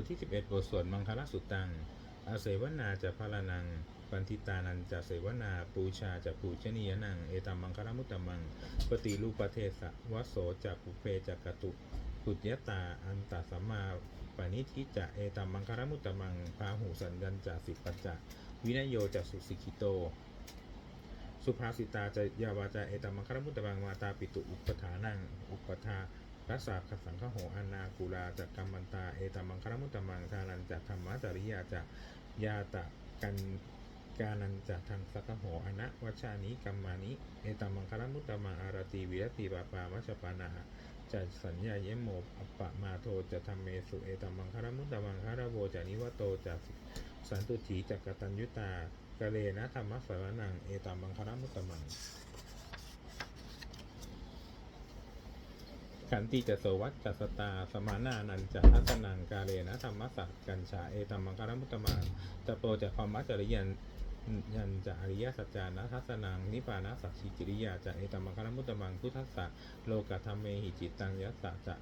ทที่ 11 บทสวดมังคลสุตัง อาเสวนาจะพารานัง ปันทิตานันจะเสวนา ปูชาจะปูชนียนัง เอตัมมังคลมุตตมัง ปฏิรูปเทสะวโสจะปุเพจะกตุปุจยตา อันตสัมมาปณิทิจะ เอตัมมังคลมุตตมัง พาหูสัญญันจะสิปัญจะ วินโยจะสุสิกิโตสุภาสิตาจะยาวาจาเอตัมมังคลมุตตมังมาตาปิตุอุปทานังอุปทา รัสสาขสังฆโหอานากุลาจักกัมมันตา เอตัมมังคลมุตตมังทานันจะธรรมะจริยาจะยาตะกันกานันจะทางสักโหอนะวัชานิกัมมานิ เอตัมมังคลมุตตมังอารติวิรติปาปามัชปานาจะสัญญาเยโมอัปปะมาโทจะทำเมสุเอตัมมังคลมุตตมังคารโวจะนิวโตจะสันตุถีจักกตัญยุตากะเลนะธรรมะสารนังเอตัมมังคลมุตตมัง ขันติจะโสวัตจัสตา สมานานันจะทัสนังกาเลนะธรรมสักกัญชาเอตัมมังคารมุตตมาจะโปรจะความมัจจริยันยันจะอริยสัจจานะทัสนังนิพพานะสัจฉิกิริยาจะเอตัมมังคารมุตตมังพุทธัสสะโลกธรรมเมหิจิตตังยัสสะจะ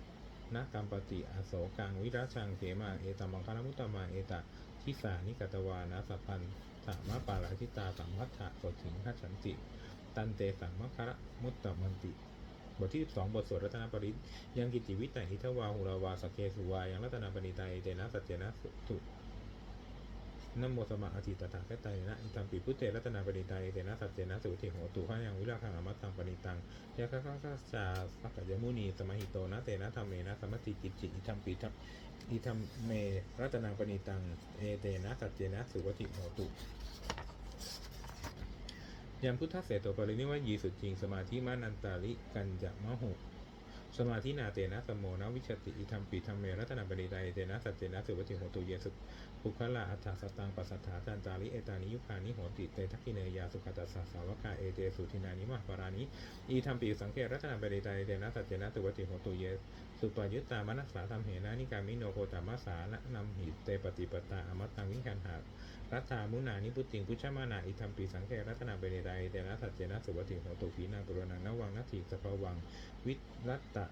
นะกัมปติอโศกังวิราชังเขมาเอตัมมังคารมุตตมังเอตะทิสานิกตวานะสัพพันธะมะปาราทิตาสัมมัตถะสถิงคัจฉันติ ตันเตสังมัคคารมุตตมันติ บทที่ 12 บทสวดรัตนปริตยังกิจิวิตัยหิทวาหุราวาสเคสุวายังรัตนปณิตัยเตนะสัจเจนะสุนโมสมะอธิตถาคตายนะอิตัมปิพุทเตรัตนปณิตัยเตนะสัจเจนะสุติโหตุขายังวิราคังอมัตตังปณิตังยะคะคะคะจาสักยมุนีสมหิโตนะเตนะธรรมเมนะสมติกิจจิอิทัมปิทัมอิทัมเมรัตนังปณิตังเอเตนะสัจเจนะสุวติโหตุ ยามพุทธเสโตปรินิวายีสุจริงสมาธิมานันตาลิกันจะมะหุสมาธินาเตนะสมโมนะวิชติอิธรรมปิธรรมเมรัตนาปณิไดเตนะสัจเจนะสุวัติโหตุเยสุภุคละอัฏฐสตังปัสสัทธาจันตาลิเอตานิยุคานิโหติเตทักขิเนยาสุขตัสสะสาวกาเอเตสุทินานิมาปารานิอีธรรมปิสังเกรัตนาปณิไดเตนะสัจเจนะสุวัติโหตุเยสุปายุตตามนัสสาธรรมเหนะนิกามิโนโคตามัสสานะนำหิเตปฏิปตาอมตตังวิคันหา รัตถามุนานิพุติงพุชมานาอิทัมปีสังเกรัตนาเบเนไดเตนะสัจเจนะสุวัติโหตุขีนาปุรนังนวังนัตถิสภวัง วิรัตตะ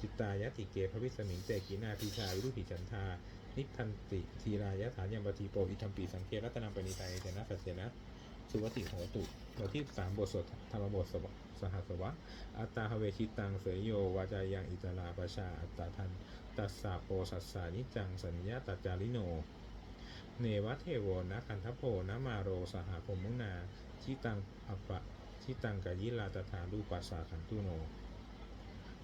จิตายติเกภวิสมิงเตกีนาพิชาวิรุหิจันทา นิพันติทีรายฐานยัมปทีโปอิทัมปีสังเกรัตนาเบเนไดเตนะสัจเจนะสุวัติโหตุบทที่สามบทสดธรรมบทสวสหัสวะ อัตตาหเวชิตังเสยโยวาจายังอิตลาปชาอัตตาทันตัสสะโปสัสสานิจังสัญญาตัจจาริโน เนวะเทโวนะคันทโพนะมาโรสหพมุนาทิตังอัปปะทิตังกายิลาตถารูปัสสาขันตุโน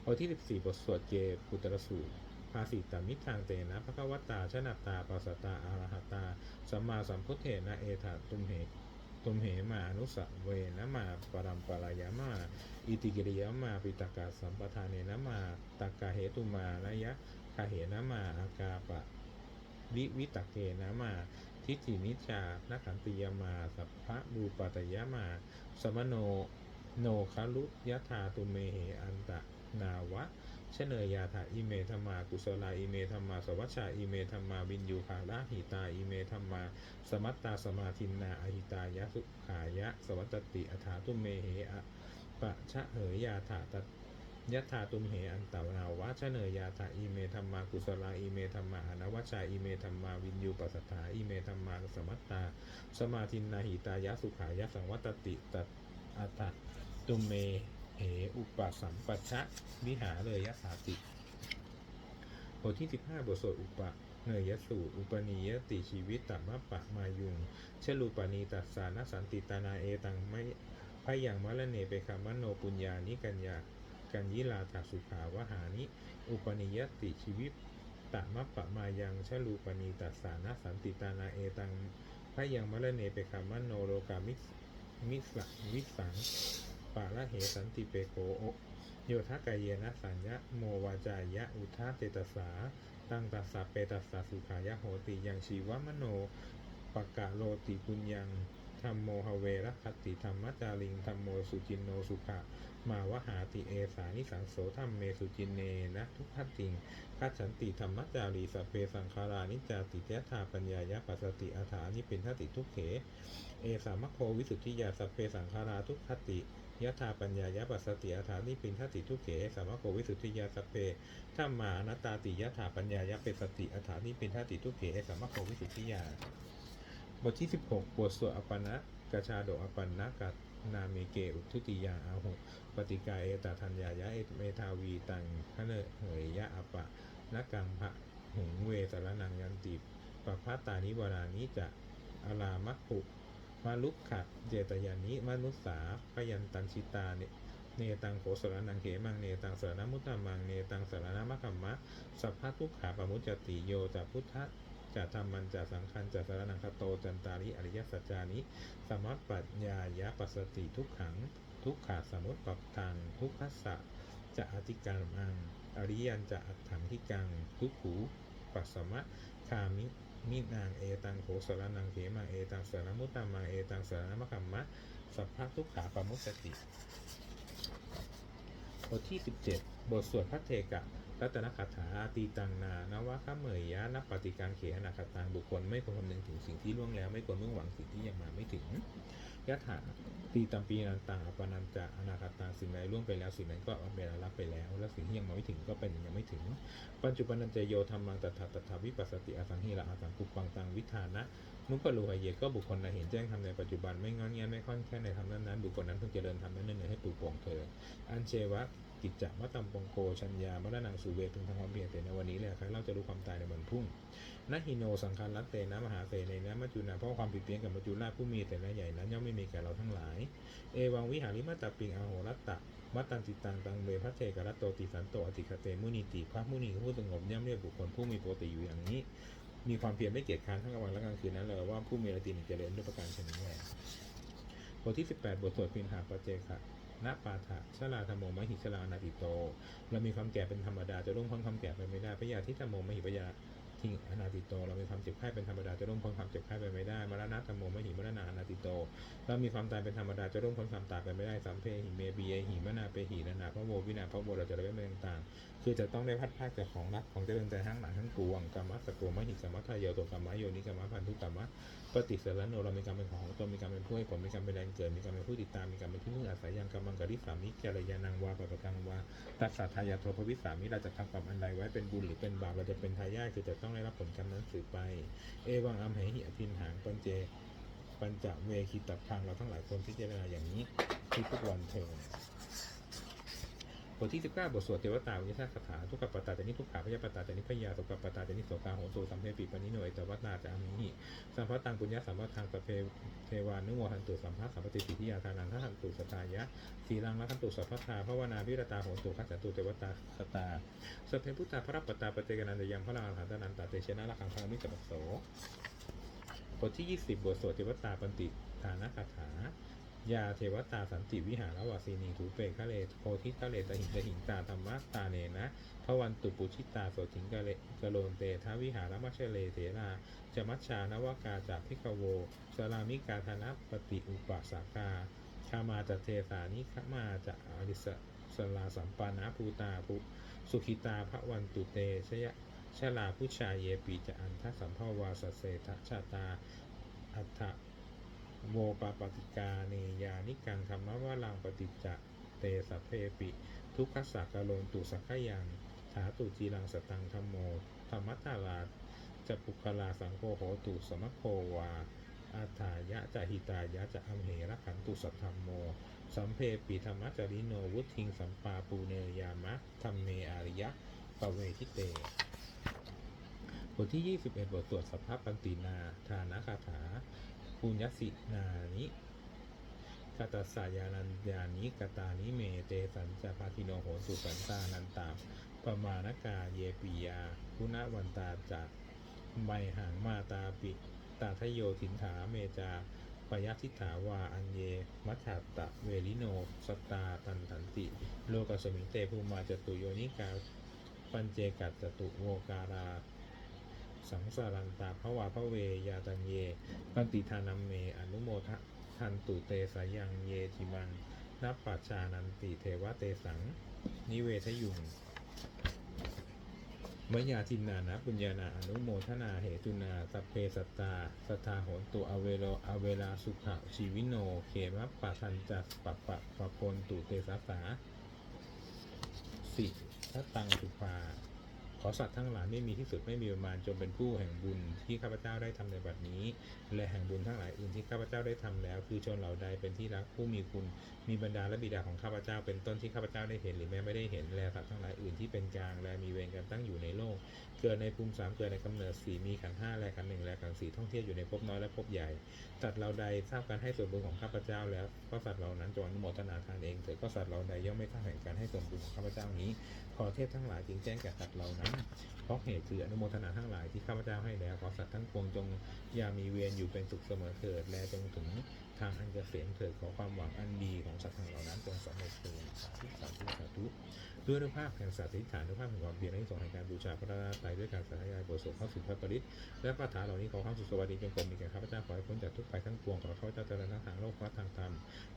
บทที่ 14 บทสวดเกปุตรสูตรภาสิตามิทางเตนะภควตตาชนะตาปัสสตาอารหัตตาสัมมาสัมพุทเถนะเอถาตุมเหตุมเหมาอนุสะเวนะมาปรัมปรายามาอิติกิริยามาปิตกาสัมปทานเนนะมาตักกาเหตุมานยะคาเหนะมาอากาปะ วิวิตเกนะมา ทิฏฐินิจจานักขันติยมา สัพพะรูปัตยมา สมโนโนคารุยถาตุเมเหอันตะนาวะชเนยยาถาอิเมธรรมา กุศลาอิเมธรรมา สวัชชาอิเมธรรมา วินยูคาระหิตาอิเมธรรมา สมัตตาสมาทินนาอหิตายะสุขายะ สวัตติอัฏฐาตุเมเหอะปะชะเหยยาถาต ยะถาตุมเหอันตานาวะชะเนยยาถาอิเมธรรมากุศลาอิเมธรรมาอนวัชชาอิเมธรรมาวินยูปัสสถาอิเมธรรมาสมัตตา สมาทินนาหิตายะสุขายะสังวัตติตัตอัตตะตุเมเหอุปสัมปัชะวิหาเลยยะสาติบทที่ 15 บทสวดอุปะเนยยสูตรอุปนิยติชีวิตตัมมะปะมายุงเชลูปนีตัสสานสันติตานาเอตังไม่พยังมะละเนเปคามโนปุญญานิกัญญา กัญญิลาถาสุขาวหานิ อุปนิยติชีวิตตมมะปะมายังชลูปนีตัสสานะสันติตานาเอตังพระยังมะละเนเปคามโนโลกามิสมิสะวิสังปาละเหสันติเปโกโอโยทะกายเยนะสัญญะโมวาจายะอุทาเตตสาตังตัสสะเปตัสสะสุขายะโหติยังชีวมโนปะกะโลติปุญญังธรรมโมหเวระคติธรรมจาริงธรรมโมสุจินโนสุขะ มาวหาติเอสานิสังโสธรรมเมสุจินเนนะทุกขติงคัจฉันติธรรมจารีสัพเพสังขารานิจาติยะธาปัญญายะปัสสติอาถานิเป็นทติทุกเขเอสามะโควิสุทธิยาสัพเพสังขาราทุกขติยะธาปัญญายะปัสสติอาถานิปินทติทุกเขสามะโควิสุทธิยาสัพเพธรรมานตาติยะถาปัญญายะเปสสติอาถานิปินทติทุกเขสามะโควิสุทธิยา บทที่ 16 บทสวดอปปนะกชาโดอปปนะกัต นาเมเกอุทุติยาอาหุปฏิกาเอตทัญญายะเอเมทาวีตังพระเนเหยยะอปะนักกังพะหุงเวสารนังยันติปะพัตตานิวรานิจะอารามัคคุมาลุกขะเจตยานิมนุสสาพยันตันชิตาเนเนตังโขสรนังเขมังเนตังสารนมุตตามังเนตังสารนมัคคัมมะสัพพะทุกขาปมุจติโยจะพุทธ จะธรรมันจะสังคัญจะสารนังคโตจันตาริอริยสัจจานิสมัตปัญญายะปัสสติทุกขัง ทุกขาสมุตปัปทังทุกขัสสะจะอธิการมังอริยันจะอัตถังที่กังทุกขูปัสสมะคามิมินางเอตังโขสรนังเขมังเอตังสารมุตตามังเอตังสารนมะคัมมะสัพพะทุกขาปมุสสติบทที่ 17 บทสวดพระเทกะรัตนคาถาอาตีตังนานวะขะเหมยยะนับปฏิการเขอนาคตังบุคคลไม่ควรคำนึงถึงสิ่งที่ล่วงแล้ว ไม่ควรมุ่งหวังสิ่งที่ยังมาไม่ถึงยะถาตีตัมปีนันตังอปนันจะอนาคตังสิ่งใดล่วงไปแล้วสิ่งนั้นก็เป็นรับไปแล้ว และสิ่งที่ยังมาไม่ถึงก็เป็นยังไม่ถึง ปัจจุบันนันเจโยธรรมังตถาตถาวิปัสสติอสังหิระอาสังกุปังตังวิธานะนุปโลหเยก็บุคคลใดเห็นแจ้งทำในปัจจุบันไม่งอนเงียไม่ค่อนแค่ในธรรมนั้นๆบุคคลนั้นเพิ่งเจริญธรรมนั้นให้ปลูกป่องเธออันเชวะกิจจะมะตัมปงโกชัญญามระนังสุเวพึงทำความเพียรแต่ในวันนี้แหละครับเราจะรู้ความตายในวันพุ่งนะฮิโนสังคารลัตเตนะมหาเตในนะมัจจุนาเพราะความผิดเพี้ยนกับมัจจุราชผู้มีแต่ละใหญ่นั้นย่อมไม่มีแก่เราทั้งหลาย เอวังวิหาริมัตตปิงอโหรัตตะมัตตันติตังตังเวพระเทกรัตโตติสันโตอติคเตมุนีติพระมุนีผู้สงบย่อมเรียกบุคคลผู้มีปกติอยู่อย่างนี้ มีความเพียรไม่เกียจคานทั้งกลางวันและกลางคืนนั้นเลยว่าผู้มีอตินเจริญด้วยประการชนิดแลบทที่ 18 บทสวดพินหาปเจคะ ณปาถะชลาธรรมโมมหิชลานาติโต เรามีความแก่เป็นธรรมดาจะร่วงพ้นความแก่ไปไม่ได้พระยาที่ธรรมโมมหิปยาทิ้งอนาติโต เรามีความเจ็บไข้เป็นธรรมดาจะร่วงพ้นความเจ็บไข้ไปไม่ได้ มรณะธรรมโมมหิมรณะอนาติโต เรามีความตายเป็นธรรมดาจะร่วงพ้นความตายไปไม่ได้สัมเพหิเมบีเยหิมนาเปหินานาพระโมวินาพระโมเราจะได้ไม่ต่างๆ คือจะต้องได้พัดพากจากของรักของเจริญใจทั้งหลายทั้งปวงกรรมะสกโกมหิสมัทธายโยตัวกรรมะโยนิกรรมะพันธุกรรมะ ปฏิเสารโนเรามีกรรมเป็นของของตนมีกรรมเป็นผู้ให้ผลมีกรรมเป็นแรงเกิดมีกรรมเป็นผู้ติดตามมีกรรมเป็นที่พึ่งอาศัยยังกรรมังกริสามิจารยานังวาปะปะกังวาตัสสะทายาทภวิสามิเราจะทำกรรมอันใดไว้เป็นบุญหรือเป็นบาปเราจะเป็นทายาทคือจะต้องได้รับผลกรรมนั้นสืบไป เอวังอัมเหหิอภินหางปัญเจ ปัญจเวคิตับพังเราทั้งหลายคนพิจารณาอย่างนี้ทุกวันเถิด ทที่ 19 บทสวดเทวตาวิญญาคาถาทุกขปตาจานิทุกขาพยาปตาจานิพยาสุขปตาจานิโสกาโหตุสัมเพปิปนิโนยตวัตนาจะอามิหิสัมภตังปุญญาสัมภทังสพเพเทวานุโมหันตุสัมภะสัมปติสิทธิยาทานันทหันตุสตายะสีลังละขันตุสัพพทาภาวนาวิรตาโหตุขัสตุเทวตาสตาสพเพพุทธาพระปตาปเจกนันตยังพระลังหันตนันตาเตชนะละขังพระมิจปัสโสบทที่ 20 บทสวดเทวตาปันติฐานคาถา ยาเทวตาสันติวิหารวสีนีถูเปกะเลโพธิกะเลตหิงตหิงตาธรรมะตาเนนะพระวันตุปุชิตาโสถิงกะเลกะโลนเตทาวิหารมัชเลเถราจมัชชานวากาจากพิกโวสลามิกาธนะปฏิอุปสากาชามาจะเทสานิขมาจะอริสสลาสัมปานาภูตาภุสุขิตาพระวันตุเตชยะชลาผู้ชายเยปีจะอันทสัมภาวาสเสทชาตาอัฏฐ โวปาปติกาเนยานิกังธรรมวาลังปฏิจจเตสัพเพปิ ทุกขสักกะโลนตุสักขยังถาตุจีรังสตังธรรมโมธรรมตาลาจะปุคลาสังโฆโหตุสมะโควาอาถายะจะหิตายะจะอัมเหระขันตุสัทธรรมโม สัมเพปีธรรมจาริโนวุทิงสัมปาปูเนยามะธรรมเมอาริยะปะเวทิเต บทที่ 21 บทสวดสัพพปันตินา ทานะคาถา ปุญญสินานิคาตสายานันยานิกตานิเมเตสันจะพาทิโนโหสุสันตานันตาปมานกาเยปิยา คุณวันตาจากใบหางมาตาปิตาทโยถินถาเมจาปยัคทิถาวาอันเย มัชฌัตะเวลิโน สตาตันตันติ โลกสมิงเตภูมาจตุโยนิกา ปัญเจกัตจตุโวการา สังสารันตาพระวาพระเวยาตังเย ปันติทานัมเม อนุโมทะทันตุเตสายังเยทิมังนับปัจจานันติเทวเตสัง นิเวทยุงมยาทินนานะปุญญานาอนุโมทนาเหตุนาสัพเพสัตตาสทธาโหนตุอเวโลอเวลาสุขะชีวิโนเขมะปะทันจัสปะปะปะพนตุเตสาสาสิทัตังสุภา อสัตว์ทั้งหลายไม่มีที่สุดไม่มีประมาณจงเป็นผู้แห่งบุญที่ข้าพเจ้าได้ทำในบัดนี้ และแห่งบุญทั้งหลายอื่นที่ข้าพเจ้าได้ทำแล้ว คือชนเหล่าใดเป็นที่รักผู้มีคุณ มีบรรดาและบิดาของข้าพเจ้า เป็นต้นที่ข้าพเจ้าได้เห็นหรือแม้ไม่ได้เห็นแลสัตว์ทั้งหลายอื่นที่เป็นกลางและมีเวรกันตั้งอยู่ในโลก เกิดในภูมิสามเกิดในกำเนิดสี่มีขันห้าและขันหนึ่งและขันสี่ท่องเที่ยวอยู่ในภพน้อยและภพใหญ่สัตว์เหล่าใดทราบการให้ส่วนบุญของข้าพเจ้า แล้วก็สัตว์เหล่านั้นจงอนุโมทนาทานเองเถิดก็สัตว์เหล่าใดย่อมไม่ทราบแห่งการให้ส่วนบุญของข้าพเจ้านี้ขอเทพทั้งหลายจึงแจ้งแก่สัตว์เหล่านั้นเพราะเหตุคืออนุโมทนาทั้งหลายที่ข้าพเจ้าให้แล้วขอสัตว์ทั้งปวงจงอย่ามีเวรอยู่เป็นสุขเสมอเถิด และจงถึง ทางอันเกษมเถิดขอความหวังอันดีของสัตว์ทั้งเหล่านั้นจงสำเร็จเถิดสาธุสาธุสาธุด้วยอนุภาพแห่งสัตย์ฐานด้วยภาพแห่งความเพียรและส่งแห่งการบูชาพระราตรัยด้วยการสาธยายบทสวดเข้าสู่พระปริตและคาถาเหล่านี้ขอความสุขสวัสดีจงกรมมีแก่ข้าพเจ้าขอให้พ้นจากทุกภัยทั้งปวงขอข้าพเจ้าเจริญทั้งทางโลกและทางธรรม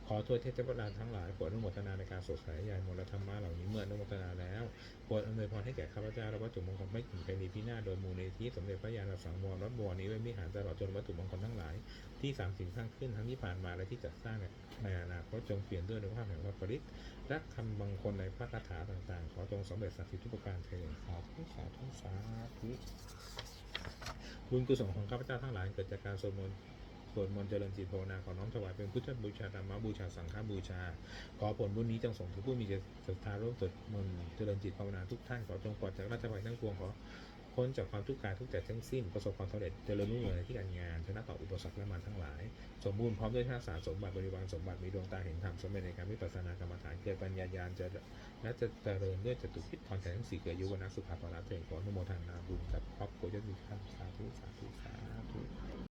ขอทั่วเทพเทวดาทั้งหลายโปรดอนุโมทนาในการสดใสยายมลธรรมะเหล่านี้เมื่ออนุโมทนาแล้วโปรดอำนวยพรให้แก่ข้าพเจ้าและวัตถุมงคลไม่ถึงไปมีพินาโดยมูลในที่สมเด็จพระญาณสังวรวัดบัวนี้ไว้มิหารตลอดจนวัตถุมงคลทั้งหลาย ที่สามสิ่งข้างขึ้นทั้งที่ผ่านมาและที่จะสร้างในอนาคตจงเปลี่ยนด้วยอนุภาพแห่งพระปริตและคำบังคนในพระคาถาต่างๆ ขอจงสำเร็จสักดิ์สิทธิ์ทุกประการเถิดสาธุสาธุสาธุบุญกุศลของข้าพเจ้าทั้งหลายเกิดจากการสวดมนต์สวดมนต์เจริญจิตภาวนาขอน้อมถวายเป็นพุทธบูชาธรรมบูชาสังฆบูชา ขอผลบุญนี้จงส่งถึงผู้มีจิตศรัทธาร่วมสวดมนต์เจริญจิตภาวนาทุกท่านขอจงปลอดจากราชภัยทั้งปวงขอ พ้นจากความทุกข์กายทุกข์ใจทั้งสิ้น ประสบความสำเร็จเจริญรุ่งเรืองในที่การงาน ชนะต่ออุปสรรคและมารทั้งหลาย สมบูรณ์พร้อมด้วยชาติสารสมบัติบริวารสมบัติมีดวงตาเห็นธรรมสมเร็จในการวิปัสสนากรรมฐานเกิดปัญญาญาณจะและจะเจริญด้วยจตุพิธพรใจทั้งสี่เกิดยุวนาสุภาพละเถิดขออนุโมทนาบุญกับครอบครัวญาติธรรมสาธุสาธุสาธุ